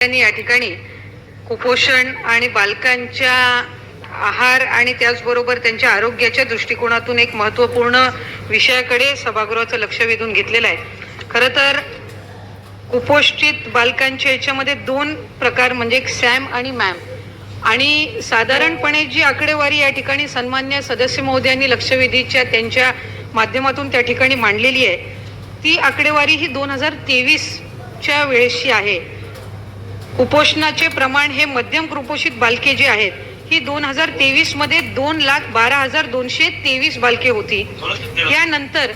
त्यांनी या ठिकाणी कुपोषण आणि बालकांच्या आहार आणि त्याचबरोबर त्यांच्या आरोग्याच्या दृष्टिकोनातून एक महत्त्वपूर्ण विषयाकडे सभागृहाचं लक्ष वेधून घेतलेलं आहे. खरं तर कुपोषित बालकांच्या याच्यामध्ये दोन प्रकार म्हणजे एक सॅम आणि मॅम. आणि साधारणपणे जी आकडेवारी या ठिकाणी सन्मान्य सदस्य महोदयांनी लक्षवेधीच्या त्यांच्या माध्यमातून त्या ठिकाणी मांडलेली आहे ती आकडेवारी ही दोन हजार तेवीसच्या वेळेशी आहे. कुपोषणाचे प्रमाण हे मध्यम कुपोषित बालके जे आहेत ही दोन हजार तेवीसमध्ये दोन लाख बारा हजार दोनशे तेवीस बालके होती. यानंतर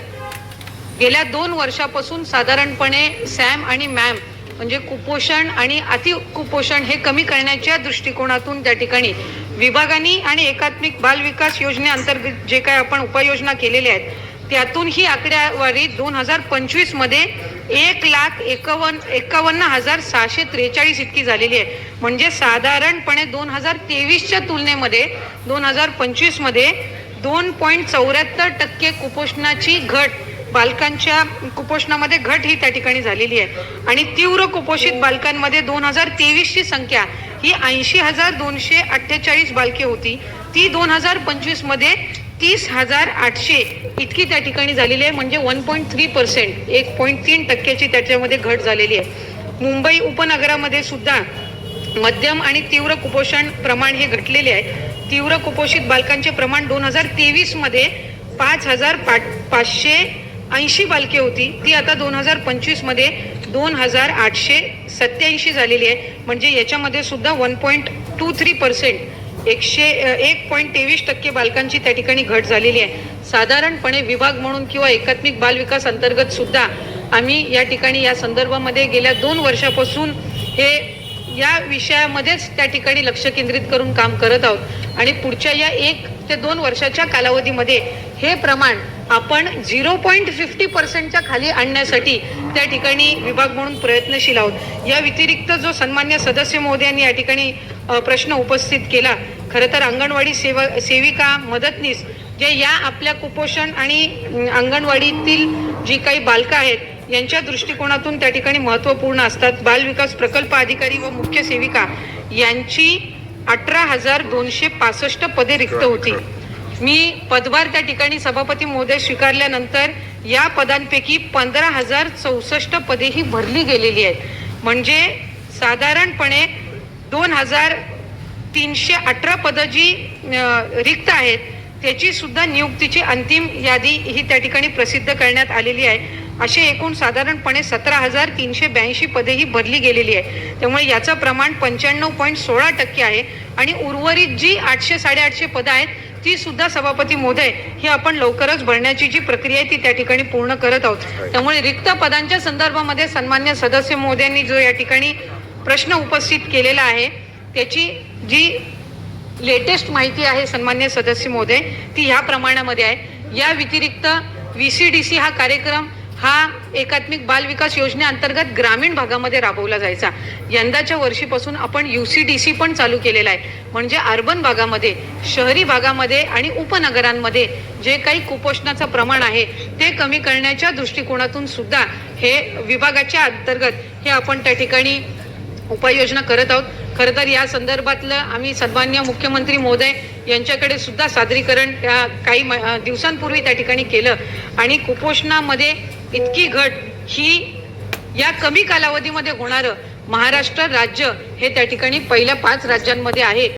गेल्या दोन वर्षापासून साधारणपणे सॅम आणि मॅम म्हणजे कुपोषण आणि अति कुपोषण हे कमी करण्याच्या दृष्टिकोनातून त्या ठिकाणी विभागांनी आणि एकात्मिक बाल विकास योजनेअंतर्गत जे काय आपण उपाययोजना केलेल्या आहेत त्यातून ही आकडेवारी दोन हजार पंचवीसमध्ये एक लाख एकावन्न एकावन्न हजार सहाशे त्रेचाळीस इतकी झालेली आहे. म्हणजे साधारणपणे दोन हजार तेवीसच्या तुलनेमध्ये दोन हजार पंचवीसमध्ये दोन पॉईंट चौऱ्याहत्तर टक्के कुपोषणाची घट बालकांच्या कुपोषणामध्ये घट ही त्या ठिकाणी झालेली आहे. आणि तीव्र कुपोषित बालकांमध्ये दोन हजार तेवीसची संख्या ही ऐंशी हजार दोनशे अठ्ठेचाळीस बालके होती. ती दोन हजार पंचवीसमध्ये तीस हजार आठशे इतकी त्या ठिकाणी झालेली आहे. म्हणजे वन पॉईंट थ्री पर्सेंट एक पॉईंट तीन टक्क्याची त्याच्यामध्ये घट झालेली आहे. मुंबई उपनगरामध्ये सुद्धा मध्यम आणि तीव्र कुपोषण प्रमाण हे घटलेले आहे. तीव्र कुपोषित बालकांचे प्रमाण दोन हजार तेवीसमध्ये पाच हजार पा पाचशे ऐंशी बालके होती. ती आता दोन हजार पंचवीसमध्ये दोन हजार आठशे सत्याऐंशी झालेली आहे. म्हणजे याच्यामध्ये सुद्धा one point two three percent एकशे एक पॉईंट तेवीस टक्के बालकांची त्या ठिकाणी घट झालेली आहे. साधारणपणे विभाग म्हणून किंवा एकात्मिक बालविकास अंतर्गत सुद्धा आम्ही या ठिकाणी या संदर्भामध्ये गेल्या दोन वर्षापासून हे या विषयामध्येच त्या ठिकाणी लक्ष केंद्रित करून काम करत आहोत. आणि पुढच्या या एक ते दोन वर्षाच्या कालावधीमध्ये हे प्रमाण आपण झिरो पॉईंट फिफ्टी पर्सेंटच्या खाली आणण्यासाठी त्या ठिकाणी विभाग म्हणून प्रयत्नशील आहोत. या व्यतिरिक्त जो सन्मान्य सदस्य महोदयांनी या ठिकाणी प्रश्न उपस्थित केला खरं तर अंगणवाडी सेवा सेविका मदतनीस जे या आपल्या कुपोषण आणि अंगणवाडीतील जी काही बालकं आहेत यांच्या दृष्टिकोनातून त्या ठिकाणी महत्त्वपूर्ण असतात. बालविकास प्रकल्प अधिकारी व मुख्य सेविका यांची अठरा हजार दोनशे पासष्ट पदे रिक्त होती. मी पदभार त्या ठिकाणी सभापती महोदय स्वीकारल्यानंतर या पदांपैकी पंधरा हजार चौसष्ट पदे ही भरली गेलेली आहेत. म्हणजे साधारणपणे दोन हजार तीनशे अठरा पदं जी रिक्त आहेत त्याची सुद्धा नियुक्तीची अंतिम यादी ही त्या ठिकाणी प्रसिद्ध करण्यात आलेली आहे. असे एकूण साधारणपणे सतरा हजार तीनशे ब्याऐंशी पदे ही भरली गेलेली आहे त्यामुळे याचं प्रमाण पंच्याण्णव पॉईंट सोळा टक्के आहे. आणि उर्वरित जी आठशे साडेआठशे पदं आहेत ती सुद्धा सभापती महोदय ही आपण लवकरच भरण्याची जी प्रक्रिया आहे ती त्या ठिकाणी पूर्ण करत आहोत. त्यामुळे रिक्त पदांच्या संदर्भामध्ये सन्मान्य सदस्य महोदयांनी जो या ठिकाणी प्रश्न उपस्थित केलेला आहे त्याची जी लेटेस्ट माहिती आहे सन्मान्य सदस्य महोदय ती ह्या प्रमाणामध्ये आहे. या व्यतिरिक्त व्ही सी डी सी हा कार्यक्रम हा एकात्मिक बाल विकास योजनेअंतर्गत ग्रामीण भागामध्ये राबवला जायचा. यंदाच्या वर्षीपासून आपण यू सी डी सी पण चालू केलेला आहे. म्हणजे अर्बन भागामध्ये शहरी भागामध्ये आणि उपनगरांमध्ये जे काही कुपोषणाचं प्रमाण आहे ते कमी करण्याच्या दृष्टिकोनातून सुद्धा हे विभागाच्या अंतर्गत हे आपण त्या ठिकाणी उपाययोजना करत आहोत. खरं तर या संदर्भातलं आम्ही सन्मान्य मुख्यमंत्री महोदय यांच्याकडे सुद्धा सादरीकरण त्या काही म- दिवसांपूर्वी त्या ठिकाणी केलं. आणि कुपोषणामध्ये इतकी घट ही या कमी कालावधीमध्ये होणारं महाराष्ट्र राज्य हे त्या ठिकाणी पहिल्या पाच राज्यांमध्ये आहे.